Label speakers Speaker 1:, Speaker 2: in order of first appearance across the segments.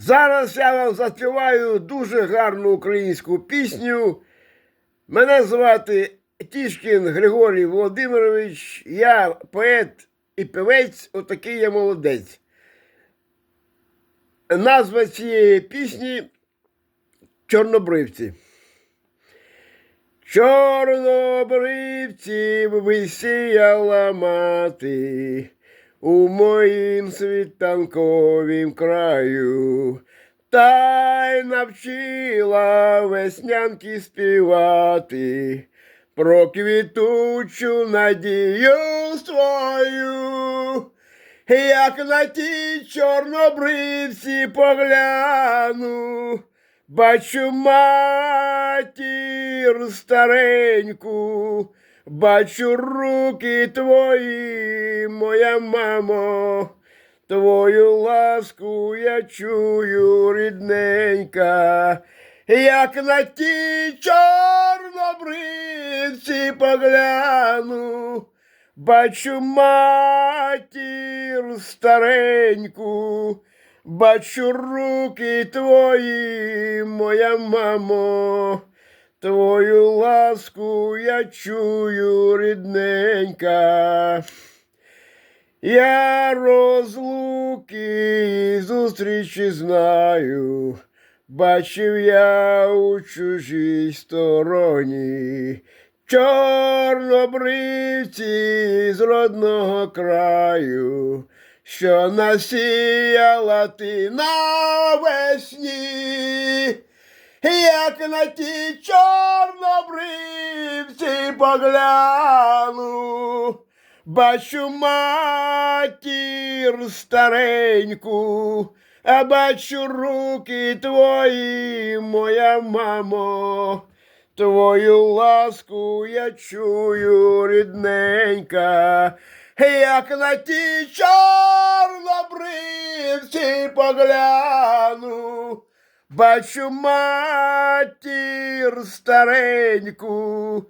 Speaker 1: Зараз я вам заспіваю дуже гарну українську пісню. Мене звати Тішкін Григорій Володимирович. Я поет і певець, отакий я молодець. Назва цієї пісні Чорнобривці. Чорнобривці висіяла мати у моїм світанковім краю, та й навчила веснянки співати про квітучу надію свою. Як на ті чорнобривці погляну, бачу матір стареньку, бачу руки твої, моя мамо, твою ласку я чую, рідненька, як на ті чорнобривці погляну. Бачу матір стареньку, бачу руки твої, моя мамо, твою ласку я чую, рідненька. Я розлуки і зустрічі знаю, бачив я у чужій стороні. Чорнобривці з родного краю, що насіяла ти навесні, як на ті чорнобривці погляну, бачу матір стареньку, а бачу руки твої, моя мамо. Твою ласку я чую, рідненька, як на ті чорнобривці погляну, бачу матір стареньку,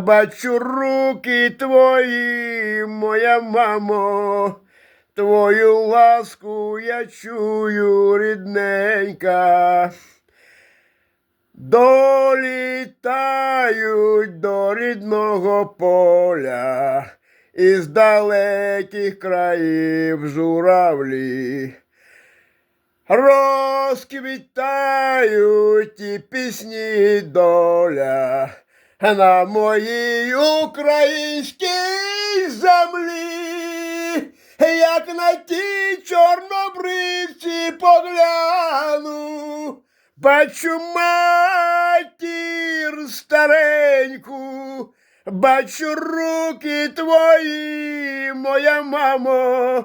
Speaker 1: бачу руки твої, моя мамо, твою ласку я чую, рідненька. Долітають до рідного поля із далеких країв журавлі. Розквітають і пісні доля на моїй українській землі, як на ті чорнобривці погляну. Бачу матір стареньку, бачу руки твої, моя мамо,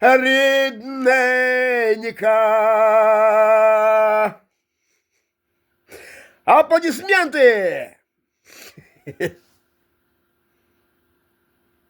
Speaker 1: рідненька. Аплодисменти!